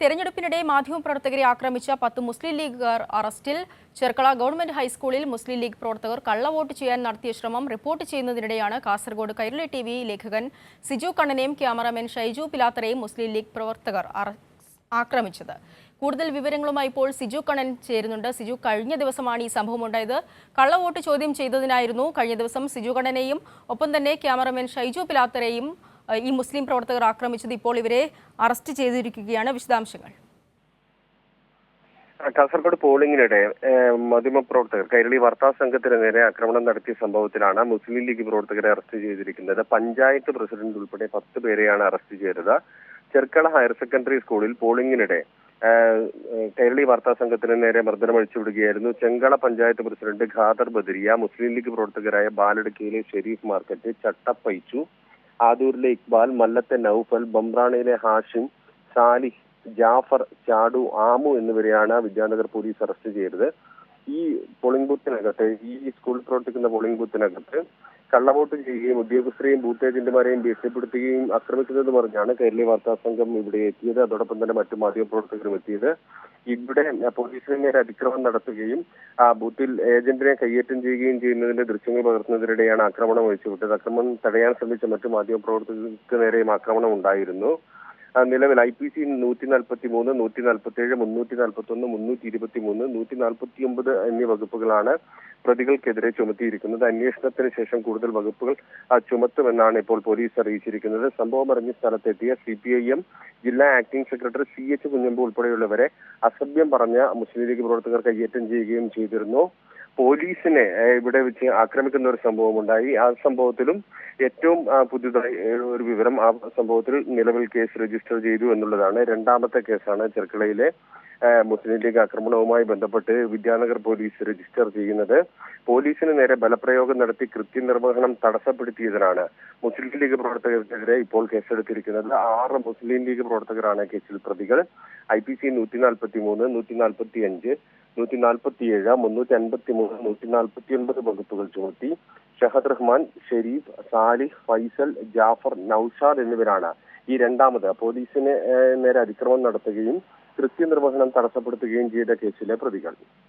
തെരഞ്ഞെടുപ്പിനിടെ മാധ്യമപ്രവർത്തകരെ ആക്രമിച്ച പത്ത് മുസ്ലിം ലീഗുകാർ അറസ്റ്റിൽ ചെർക്കള ഗവൺമെന്റ് ഹൈസ്കൂളിൽ മുസ്ലിം ലീഗ് പ്രവർത്തകർ കള്ളവോട്ട് ചെയ്യാൻ നടത്തിയ ശ്രമം റിപ്പോർട്ട് ചെയ്യുന്നതിനിടെയാണ് കാസർഗോഡ് കൈരളി ടി വി ലേഖകൻ സിജു കണ്ണനെയും ക്യാമറാമാൻ ഷൈജു പിലാത്തറയും മുസ്ലിം ലീഗ് പ്രവർത്തകർ ആക്രമിച്ചത്. കൂടുതൽ വിവരങ്ങളുമായി ഇപ്പോൾ സിജു കണ്ണൻ ചേരുന്നുണ്ട്. സിജു കഴിഞ്ഞ ദിവസമാണ് ഈ സംഭവം ഉണ്ടായത്. കള്ളവോട്ട് ചോദ്യം ചെയ്തതിനായിരുന്നു. കഴിഞ്ഞ ദിവസം സിജു കണ്ണനെയും ഒപ്പം തന്നെ ക്യാമറമാൻ ഷൈജു പിലാത്തറയും ഈ മുസ്ലിം പ്രവർത്തകർ ആക്രമിച്ചത് ഇപ്പോൾ ഇവരെ അറസ്റ്റ് ചെയ്തിരിക്കുകയാണ് വിശദാംശങ്ങൾ. കാസർഗോഡ് പോളിംഗിനിടെ മാധ്യമ പ്രവർത്തകർ കൈരളി വാർത്താ സംഘത്തിന് നേരെ ആക്രമണം നടത്തിയ സംഭവത്തിലാണ് മുസ്ലിം ലീഗ് പ്രവർത്തകരെ അറസ്റ്റ് ചെയ്തിരിക്കുന്നത്. പഞ്ചായത്ത് പ്രസിഡന്റ് ഉൾപ്പെടെ പത്ത് പേരെയാണ് അറസ്റ്റ് ചെയ്തത്. ചെർക്കള ഹയർ സെക്കൻഡറി സ്കൂളിൽ പോളിംഗിനിടെ കൈരളി വാർത്താ സംഘത്തിന് നേരെ മർദ്ദനം അഴിച്ചുവിടുകയായിരുന്നു. ചെങ്കള പഞ്ചായത്ത് പ്രസിഡന്റ് ഖാദർ ബദരിയ മുസ്ലിം ലീഗ് പ്രവർത്തകരായ ബാലടുക്കയിലെ ഷെരീഫ് മാർക്കറ്റ് ചട്ടപ്പൈച്ചു ആദൂരിലെ ഇക്ബാൽ മല്ലത്തെ നൌഫൽ ബംബ്രാണയിലെ ഹാഷിം സാലിഹ് ജാഫർ ചാഡു ആമു എന്നിവരെയാണ് വിദ്യാനഗർ പോലീസ് അറസ്റ്റ് ചെയ്തത്. ഈ പോളിംഗ് ബൂത്തിനകത്ത് ഈ സ്കൂളിൽ പ്രവർത്തിക്കുന്ന പോളിംഗ് ബൂത്തിനകത്ത് കള്ളവോട്ട് ചെയ്യുകയും ഉദ്യോഗസ്ഥരെയും ബൂത്ത് ഏജന്റുമാരെയും ഭീഷണിപ്പെടുത്തുകയും ആക്രമിക്കുന്നതെന്ന് പറഞ്ഞാണ് കേരളീയ വാർത്താ സംഘം ഇവിടെ എത്തിയത്. അതോടൊപ്പം തന്നെ മറ്റു മാധ്യമപ്രവർത്തകരും എത്തിയത്. ഇവിടെ പോലീസിന് നേരെ അതിക്രമം നടത്തുകയും ആ ബൂത്തിൽ ഏജന്റിനെ കയ്യേറ്റം ചെയ്യുകയും ചെയ്യുന്നതിന്റെ ദൃശ്യങ്ങൾ പകർത്തുന്നതിനിടെയാണ് ആക്രമണം ഒഴിച്ചുവിട്ടത്. ആക്രമണം തടയാൻ ശ്രമിച്ച മറ്റു മാധ്യമപ്രവർത്തകർക്ക് നേരെയും ആക്രമണം ഉണ്ടായിരുന്നു. നിലവിൽ ഐ പി സി നൂറ്റി നാൽപ്പത്തി മൂന്ന് നൂറ്റി നാൽപ്പത്തി ഏഴ് മുന്നൂറ്റി നാൽപ്പത്തി ഒന്ന് മുന്നൂറ്റി ഇരുപത്തി മൂന്ന് നൂറ്റി നാൽപ്പത്തി ഒമ്പത് എന്നീ വകുപ്പുകളാണ് പ്രതികൾക്കെതിരെ ചുമത്തിയിരിക്കുന്നത്. അന്വേഷണത്തിന് ശേഷം കൂടുതൽ വകുപ്പുകൾ ചുമത്തുമെന്നാണ് ഇപ്പോൾ പോലീസ് അറിയിച്ചിരിക്കുന്നത്. സംഭവം അറിഞ്ഞ സ്ഥലത്തെത്തിയ സി പി ഐ എം ജില്ലാ acting secretary C H Kunhambu ഉൾപ്പെടെയുള്ളവരെ അസഭ്യം പറഞ്ഞ മുസ്ലിം ലീഗ് പ്രവർത്തകർ കയ്യേറ്റം ചെയ്യുകയും ചെയ്തിരുന്നു. പോലീസിനെ ഇവിടെ വെച്ച് ആക്രമിക്കുന്ന ഒരു സംഭവം ഉണ്ടായി ആ സംഭവത്തിലും ഏറ്റവും പുതിയതായി ഒരു വിവരം ആ സംഭവത്തിൽ നിലവിൽ കേസ് രജിസ്റ്റർ ചെയ്തു എന്നുള്ളതാണ്. രണ്ടാമത്തെ കേസാണ് ചെർക്കളയിലെ മുസ്ലിം ലീഗ് ആക്രമണവുമായി ബന്ധപ്പെട്ട് വിദ്യാനഗർ പോലീസ് രജിസ്റ്റർ ചെയ്യുന്നത്. പോലീസിന് നേരെ ബലപ്രയോഗം നടത്തി കൃത്യനിർവഹണം തടസ്സപ്പെടുത്തിയതിനാണ് മുസ്ലിം ലീഗ് പ്രവർത്തകർക്കെതിരെ ഇപ്പോൾ കേസെടുത്തിരിക്കുന്നത്. ആറ് മുസ്ലിം ലീഗ് പ്രവർത്തകരാണ് കേസിൽ പ്രതികൾ. ഐ പി സി നൂറ്റി നാൽപ്പത്തി മൂന്ന് നൂറ്റി നാൽപ്പത്തി അഞ്ച് നൂറ്റി നാൽപ്പത്തി ഏഴ് മുന്നൂറ്റി അൻപത്തി മൂന്ന് നൂറ്റി നാൽപ്പത്തി ഒൻപത് വകുപ്പുകൾ ചുമത്തി ഷഹദ് റഹ്മാൻ ഷെരീഫ് സാലിഹ് ഫൈസൽ ജാഫർ നൌഷാദ് എന്നിവരാണ് ഈ രണ്ടാമത്. പോലീസിന് നേരെ അതിക്രമം നടത്തുകയും കൃത്യനിർവഹണം തടസ്സപ്പെടുത്തുകയും ചെയ്ത കേസിലെ പ്രതികൾ.